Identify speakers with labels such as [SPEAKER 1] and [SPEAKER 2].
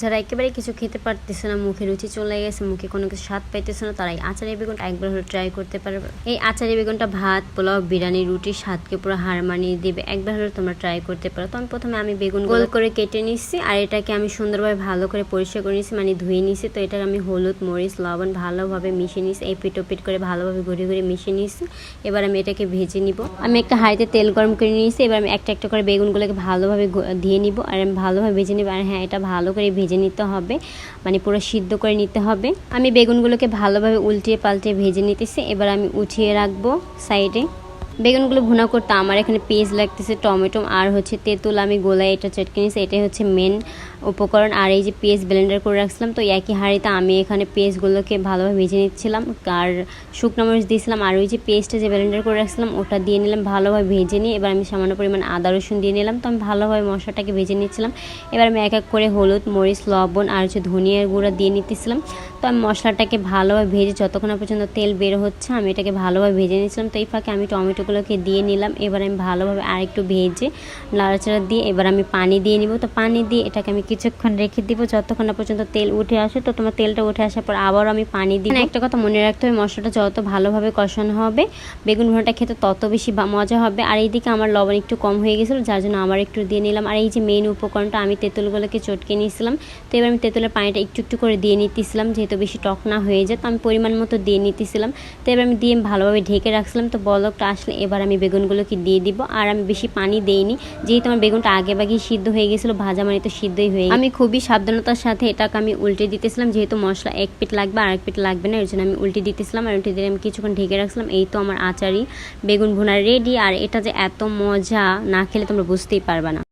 [SPEAKER 1] যারা একেবারে কিছু খেতে পারতেছে না মুখে রুচি চলে গেছে মুখে কোনো কিছু স্বাদ পাইতেছে না তারা এই আচারি বেগুনটা একবার হলে ট্রাই করতে পারবে। এই আচারি বেগুনটা ভাত পোলাও বিরিয়ানি রুটির স্বাদকে পুরো হার মানিয়ে দিবে একবার হলে তোমরা ট্রাই করতে পারো। তখন প্রথমে আমি বেগুন গোল করে কেটে নিচ্ছি আর এটাকে আমি সুন্দরভাবে ভালো করে পরিষ্কার করে নিচ্ছি মানে ধুয়ে নিচ্ছি তো এটাকে আমি হলুদ মরিচ লবণ ভালোভাবে মিশিয়ে নিচ্ছি এই পিটো পিট করে ভালোভাবে ঘুরে ঘুরে মিশিয়ে নিচ্ছি। এবার আমি এটাকে ভেজে নিব। আমি একটা হাঁড়িতে তেল গরম করে নিয়েছি এবার আমি একটা একটা করে বেগুনগুলোকে ভালোভাবে দিয়ে নিব আর আমি ভালোভাবে ভেজে নিব আর হ্যাঁ এটা ভালো করে ভেজে নিতে হবে। মানে পুরো সিদ্ধ করে নিতে হবে। আমি বেগুনগুলোকে ভালোভাবে উল্টিয়ে পাল্টে ভেজে নিতেছি। এবার আমি উঠিয়ে রাখব সাইডে। বেগুনগুলো ভুনা করতে আমার এখানে পেঁয়াজ লাগতেছে, টমেটো, আর হচ্ছে তেঁতুল আমি গোলায় এটা চটকে নিয়েছি, এটাই হচ্ছে মেন উপকরণ। আর এই যে পেঁয়াজ ব্লেন্ডার করে রাখছিলাম, তো একই হাঁড়িতে আমি এখানে পেঁয়াজগুলোকে ভালোভাবে ভেজে নিচ্ছিলাম। আর শুকনো মরিচ দিয়েছিলাম, আর ওই যে পেস্টটা যে ব্লেন্ডার করে রাখছিলাম, ওটা দিয়ে নিলাম, ভালোভাবে ভেজে নিয়ে এবার আমি সামান্য পরিমাণ আদা, রসুন দিয়ে নিলাম, তো আমি ভালোভাবে মশলাটাকে ভেজে নিচ্ছিলাম। এবার আমি এক এক করে হলুদ, মরিচ, লবণ, আর হচ্ছে ধনিয়ার গুঁড়া দিয়ে নিতেছিলাম। তো আমি মশলাটাকে ভালোভাবে ভেজে যতক্ষণ পর্যন্ত তেল বের হচ্ছে আমি এটাকে ভালোভাবে ভেজে নিয়েছিলাম। তো এই ফাঁকে আমি টমেটোগুলোকে দিয়ে নিলাম। এবার আমি ভালোভাবে আরেকটু ভেজে নাড়াচাড়া দিয়ে এবার আমি পানি দিয়ে নিব। তো পানি দিয়ে এটাকে আমি কিছুক্ষণ রেখে দিব যতক্ষণ না পর্যন্ত তেল উঠে আসে। তো তোমার তেলটা উঠে আসার পর আবারও আমি পানি দিই একটা কথা মনে রাখতে হবে মশলাটা যত ভালোভাবে কষানো হবে বেগুন ভুনাটা খেতে তত বেশি মজা হবে। আর এইদিকে আমার লবণ একটু কম হয়ে গেছিল যার জন্য আবার একটু দিয়ে নিলাম। আর এই যে মেন উপকরণটা আমি তেঁতুলগুলোকে চটকে নিয়েছিলাম। তো এবার আমি তেঁতুলের পানিটা একটু একটু করে দিয়ে নিতেছিলাম যেহেতু বেশি টক না হয়ে যায় তো আমি পরিমাণ মতো দিয়ে নিতেছিলাম। তো এবার আমি দিয়ে ভালোভাবে ঢেকে রাখছিলাম, তো বলকটা আসলে এবার আমি বেগুনগুলোকে দিয়ে দিব। আর আমি বেশি পানি দেইনি, যেহেতু আমার বেগুনটা আগে বাগিয়ে সিদ্ধ হয়ে গেছিল, ভাজা মানে তো সিদ্ধই হয়ে আমি খুবই সাবধানতার সাথে এটাকে আমি উল্টে দিতেছিলাম, যেহেতু মশলা এক পিট লাগবে আর এক পিট লাগবে না এর জন্য আমি উল্টে দিতেছিলাম। আর উল্টে দিয়ে আমি কিছুক্ষণ ঢেকে রাখছিলাম, এই তো আমার আচারি বেগুন ভুনা রেডি আর এটা যে এত মজা, না খেলে তোমরা বুঝতেই পারবে না।